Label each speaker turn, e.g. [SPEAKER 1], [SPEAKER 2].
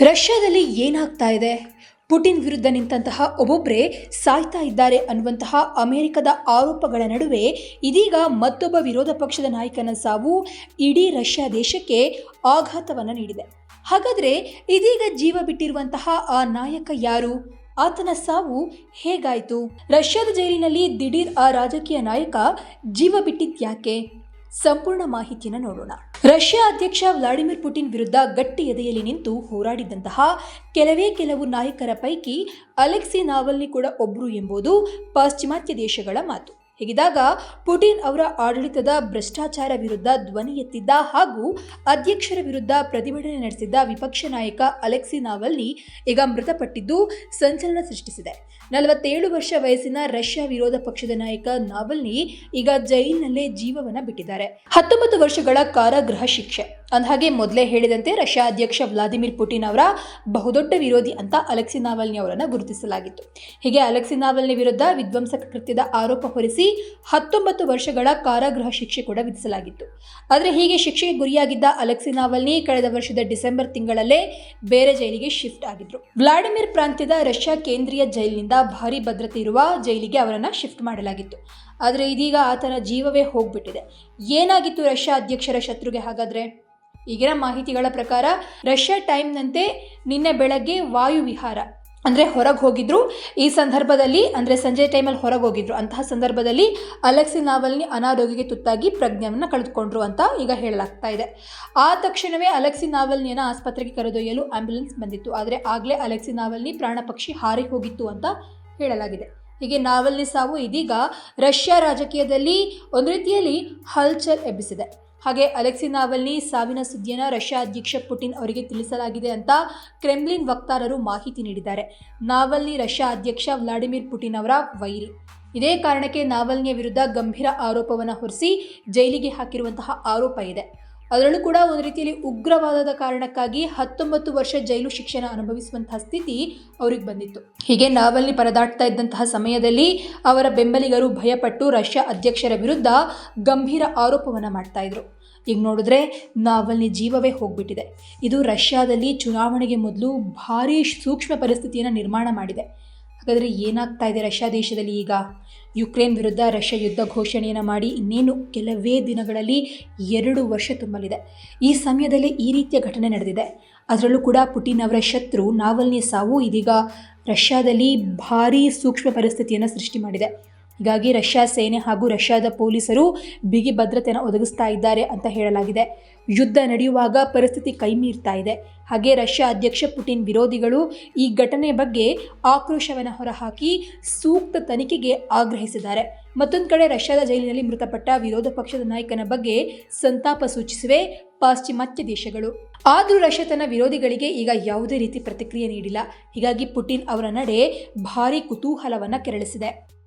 [SPEAKER 1] ರಷ್ಯಾದಲ್ಲಿ ಏನಾಗ್ತಾ ಇದೆ? ಪುಟಿನ್ ವಿರುದ್ಧ ನಿಂತಹ ಒಬ್ಬೊಬ್ಬರೇ ಸಾಯ್ತಾ ಇದ್ದಾರೆ ಅನ್ನುವಂತಹ ಅಮೆರಿಕದ ಆರೋಪಗಳ ನಡುವೆ ಇದೀಗ ಮತ್ತೊಬ್ಬ ವಿರೋಧ ಪಕ್ಷದ ನಾಯಕನ ಸಾವು ಇಡೀ ರಷ್ಯಾ ದೇಶಕ್ಕೆ ಆಘಾತವನ್ನು ನೀಡಿದೆ. ಹಾಗಾದರೆ ಇದೀಗ ಜೀವ ಬಿಟ್ಟಿರುವಂತಹ ಆ ನಾಯಕ ಯಾರು? ಆತನ ಸಾವು ಹೇಗಾಯಿತು? ರಷ್ಯಾದ ಜೈಲಿನಲ್ಲಿ ದಿಢೀರ್ ಆ ರಾಜಕೀಯ ನಾಯಕ ಜೀವ ಬಿಟ್ಟಿದ್ಯಾಕೆ? ಸಂಪೂರ್ಣ ಮಾಹಿತಿಯನ್ನು ನೋಡೋಣ. ರಷ್ಯಾ ಅಧ್ಯಕ್ಷ ವ್ಲಾಡಿಮಿರ್ ಪುಟಿನ್ ವಿರುದ್ಧ ಗಟ್ಟಿ ಎದೆಯಲ್ಲಿ ನಿಂತು ಹೋರಾಡಿದಂತಹ ಕೆಲವೇ ಕೆಲವು ನಾಯಕರ ಪೈಕಿ ಅಲೆಕ್ಸಿ ನಾವಲ್ನಿ ಕೂಡ ಒಬ್ಬರು ಎಂಬುದು ಪಾಶ್ಚಿಮಾತ್ಯ ದೇಶಗಳ ಮಾತು. ಹೀಗಿದಾಗ ಪುಟಿನ್ ಅವರ ಆಡಳಿತದ ಭ್ರಷ್ಟಾಚಾರ ವಿರುದ್ಧ ಧ್ವನಿ ಎತ್ತಿದ್ದ ಹಾಗೂ ಅಧ್ಯಕ್ಷರ ವಿರುದ್ಧ ಪ್ರತಿಭಟನೆ ನಡೆಸಿದ್ದ ವಿಪಕ್ಷ ನಾಯಕ ಅಲೆಕ್ಸಿ ನಾವಲ್ನಿ ಈಗ ಮೃತಪಟ್ಟಿದ್ದು ಸಂಚಲನ ಸೃಷ್ಟಿಸಿದೆ. ನಲವತ್ತೇಳು ವರ್ಷ ವಯಸ್ಸಿನ ರಷ್ಯಾ ವಿರೋಧ ಪಕ್ಷದ ನಾಯಕ ನಾವಲ್ನಿ ಈಗ ಜೈಲಿನಲ್ಲೇ ಜೀವವನ್ನ ಬಿಟ್ಟಿದ್ದಾರೆ. ಹತ್ತೊಂಬತ್ತು ವರ್ಷಗಳ ಕಾರಾಗೃಹ ಶಿಕ್ಷೆ. ಅಂದಹಾಗೆ ಮೊದಲೇ ಹೇಳಿದಂತೆ ರಷ್ಯಾ ಅಧ್ಯಕ್ಷ ವ್ಲಾದಿಮಿರ್ ಪುಟಿನ್ ಅವರ ಬಹುದೊಡ್ಡ ವಿರೋಧಿ ಅಂತ ಅಲೆಕ್ಸಿ ನಾವಲ್ನಿ ಅವರನ್ನು ಗುರುತಿಸಲಾಗಿತ್ತು. ಹೀಗೆ ಅಲೆಕ್ಸಿ ನಾವಲ್ನಿ ವಿರುದ್ಧ ವಿಧ್ವಂಸಕ ಕೃತ್ಯದ ಆರೋಪ ಹೊರಿಸಿ ಹತ್ತೊಂಬತ್ತು ವರ್ಷಗಳ ಕಾರಾಗೃಹ ಶಿಕ್ಷೆ ಕೂಡ ವಿಧಿಸಲಾಗಿತ್ತು. ಆದರೆ ಹೀಗೆ ಶಿಕ್ಷೆಗೆ ಗುರಿಯಾಗಿದ್ದ ಅಲೆಕ್ಸಿ ನಾವಲ್ನಿ ಕಳೆದ ವರ್ಷದ ಡಿಸೆಂಬರ್ ತಿಂಗಳಲ್ಲೇ ಬೇರೆ ಜೈಲಿಗೆ ಶಿಫ್ಟ್ ಆಗಿದ್ರು. ವ್ಲಾಡಿಮಿರ್ ಪ್ರಾಂತ್ಯದ ರಷ್ಯಾ ಕೇಂದ್ರೀಯ ಜೈಲಿನಿಂದ ಭಾರಿ ಭದ್ರತೆ ಇರುವ ಜೈಲಿಗೆ ಅವರನ್ನು ಶಿಫ್ಟ್ ಮಾಡಲಾಗಿತ್ತು. ಆದರೆ ಇದೀಗ ಆತನ ಜೀವವೇ ಹೋಗ್ಬಿಟ್ಟಿದೆ. ಏನಾಗಿತ್ತು ರಷ್ಯಾ ಅಧ್ಯಕ್ಷರ ಶತ್ರುಗೆ ಹಾಗಾದ್ರೆ? ಈಗಿನ ಮಾಹಿತಿಗಳ ಪ್ರಕಾರ ರಷ್ಯಾ ಟೈಮ್ನಂತೆ ನಿನ್ನೆ ಬೆಳಗ್ಗೆ ವಾಯು ವಿಹಾರ, ಅಂದರೆ ಹೊರಗೆ ಹೋಗಿದ್ರು. ಈ ಸಂದರ್ಭದಲ್ಲಿ, ಅಂದರೆ ಸಂಜೆ ಟೈಮಲ್ಲಿ ಹೊರಗೆ ಹೋಗಿದ್ರು. ಅಂತಹ ಸಂದರ್ಭದಲ್ಲಿ ಅಲೆಕ್ಸಿ ನಾವಲ್ನಿ ಅನಾರೋಗ್ಯಕ್ಕೆ ತುತ್ತಾಗಿ ಪ್ರಜ್ಞೆಯನ್ನು ಕಳೆದುಕೊಂಡ್ರು ಅಂತ ಈಗ ಹೇಳಲಾಗ್ತಾ ಇದೆ. ಆ ತಕ್ಷಣವೇ ಅಲೆಕ್ಸಿ ನಾವಲ್ನಿಯನ್ನು ಆಸ್ಪತ್ರೆಗೆ ಕರೆದೊಯ್ಯಲು ಆಂಬ್ಯುಲೆನ್ಸ್ ಬಂದಿತ್ತು. ಆದರೆ ಆಗಲೇ ಅಲೆಕ್ಸಿ ನಾವಲ್ನಿ ಪ್ರಾಣ ಪಕ್ಷಿ ಹಾರಿ ಹೋಗಿತ್ತು ಅಂತ ಹೇಳಲಾಗಿದೆ. ಹೀಗೆ ನಾವಲ್ನಿ ಸಾವು ಇದೀಗ ರಷ್ಯಾ ರಾಜಕೀಯದಲ್ಲಿ ಒಂದು ರೀತಿಯಲ್ಲಿ ಹಲ್ಚಲ್ ಎಬ್ಬಿಸಿದೆ. ಹಾಗೆ ಅಲೆಕ್ಸಿ ನಾವಲ್ನಿ, ಸಾವಿನ ಸುದ್ದಿಯನ್ನು ರಷ್ಯಾ ಅಧ್ಯಕ್ಷ ಪುಟಿನ್ ಅವರಿಗೆ ತಿಳಿಸಲಾಗಿದೆ ಅಂತ ಕ್ರೆಮ್ಲಿನ್ ವಕ್ತಾರರು ಮಾಹಿತಿ ನೀಡಿದ್ದಾರೆ. ನಾವಲ್ನಿ ರಷ್ಯಾ ಅಧ್ಯಕ್ಷ ವ್ಲಾಡಿಮಿರ್ ಪುಟಿನ್ ಅವರ ವೈರಿ. ಇದೇ ಕಾರಣಕ್ಕೆ ನಾವಲ್ನಿಯ ವಿರುದ್ಧ ಗಂಭೀರ ಆರೋಪವನ್ನು ಹೊರಿಸಿ ಜೈಲಿಗೆ ಹಾಕಿರುವಂತಹ ಆರೋಪ ಇದೆ. ಅದರಲ್ಲೂ ಕೂಡ ಒಂದು ರೀತಿಯಲ್ಲಿ ಉಗ್ರವಾದದ ಕಾರಣಕ್ಕಾಗಿ ಹತ್ತೊಂಬತ್ತು ವರ್ಷ ಜೈಲು ಶಿಕ್ಷಣ ಅನುಭವಿಸುವಂತಹ ಸ್ಥಿತಿ ಅವ್ರಿಗೆ ಬಂದಿತ್ತು. ಹೀಗೆ ನಾವಲ್ಲಿ ಪರದಾಡ್ತಾ ಇದ್ದಂತಹ ಸಮಯದಲ್ಲಿ ಅವರ ಬೆಂಬಲಿಗರು ಭಯಪಟ್ಟು ರಷ್ಯಾ ಅಧ್ಯಕ್ಷರ ವಿರುದ್ಧ ಗಂಭೀರ ಆರೋಪವನ್ನು ಮಾಡ್ತಾ ಇದ್ರು. ಈಗ ನೋಡಿದ್ರೆ ನಾವಲ್ನಿ ಜೀವವೇ ಹೋಗ್ಬಿಟ್ಟಿದೆ. ಇದು ರಷ್ಯಾದಲ್ಲಿ ಚುನಾವಣೆಗೆ ಮೊದಲು ಭಾರೀ ಸೂಕ್ಷ್ಮ ಪರಿಸ್ಥಿತಿಯನ್ನು ನಿರ್ಮಾಣ ಮಾಡಿದೆ. ಹಾಗಾದರೆ ಏನಾಗ್ತಾ ಇದೆ ರಷ್ಯಾ ದೇಶದಲ್ಲಿ ಈಗ? ಯುಕ್ರೇನ್ ವಿರುದ್ಧ ರಷ್ಯಾ ಯುದ್ಧ ಘೋಷಣೆಯನ್ನು ಮಾಡಿ ಇನ್ನೇನು ಕೆಲವೇ ದಿನಗಳಲ್ಲಿ ಎರಡು ವರ್ಷ ತುಂಬಲಿದೆ. ಈ ಸಮಯದಲ್ಲಿ ಈ ರೀತಿಯ ಘಟನೆ ನಡೆದಿದೆ. ಅದರಲ್ಲೂ ಕೂಡ ಪುಟಿನ್ ಅವರ ಶತ್ರು ನಾವಲ್ನಿ ಸಾವು ಇದೀಗ ರಷ್ಯಾದಲ್ಲಿ ಭಾರೀ ಸೂಕ್ಷ್ಮ ಪರಿಸ್ಥಿತಿಯನ್ನು ಸೃಷ್ಟಿ ಮಾಡಿದೆ. ಹೀಗಾಗಿ ರಷ್ಯಾ ಸೇನೆ ಹಾಗೂ ರಷ್ಯಾದ ಪೊಲೀಸರು ಬಿಗಿ ಭದ್ರತೆಯನ್ನು ಒದಗಿಸ್ತಾ ಇದ್ದಾರೆ ಅಂತ ಹೇಳಲಾಗಿದೆ. ಯುದ್ಧ ನಡೆಯುವಾಗ ಪರಿಸ್ಥಿತಿ ಕೈಮೀರ್ತಾ ಇದೆ. ಹಾಗೆ ರಷ್ಯಾ ಅಧ್ಯಕ್ಷ ಪುಟಿನ್ ವಿರೋಧಿಗಳು ಈ ಘಟನೆ ಬಗ್ಗೆ ಆಕ್ರೋಶವನ್ನು ಹೊರಹಾಕಿ ಸೂಕ್ತ ತನಿಖೆಗೆ ಆಗ್ರಹಿಸಿದ್ದಾರೆ. ಮತ್ತೊಂದು ಕಡೆ ರಷ್ಯಾದ ಜೈಲಿನಲ್ಲಿ ಮೃತಪಟ್ಟ ವಿರೋಧ ಪಕ್ಷದ ನಾಯಕನ ಬಗ್ಗೆ ಸಂತಾಪ ಸೂಚಿಸಿವೆ ಪಾಶ್ಚಿಮಾತ್ಯ ದೇಶಗಳು. ಆದರೂ ರಷ್ಯಾ ತನ್ನ ವಿರೋಧಿಗಳಿಗೆ ಈಗ ಯಾವುದೇ ರೀತಿ ಪ್ರತಿಕ್ರಿಯೆ ನೀಡಿಲ್ಲ. ಹೀಗಾಗಿ ಪುಟಿನ್ ಅವರ ನಡೆ ಭಾರೀ ಕುತೂಹಲವನ್ನು ಕೆರಳಿಸಿದೆ.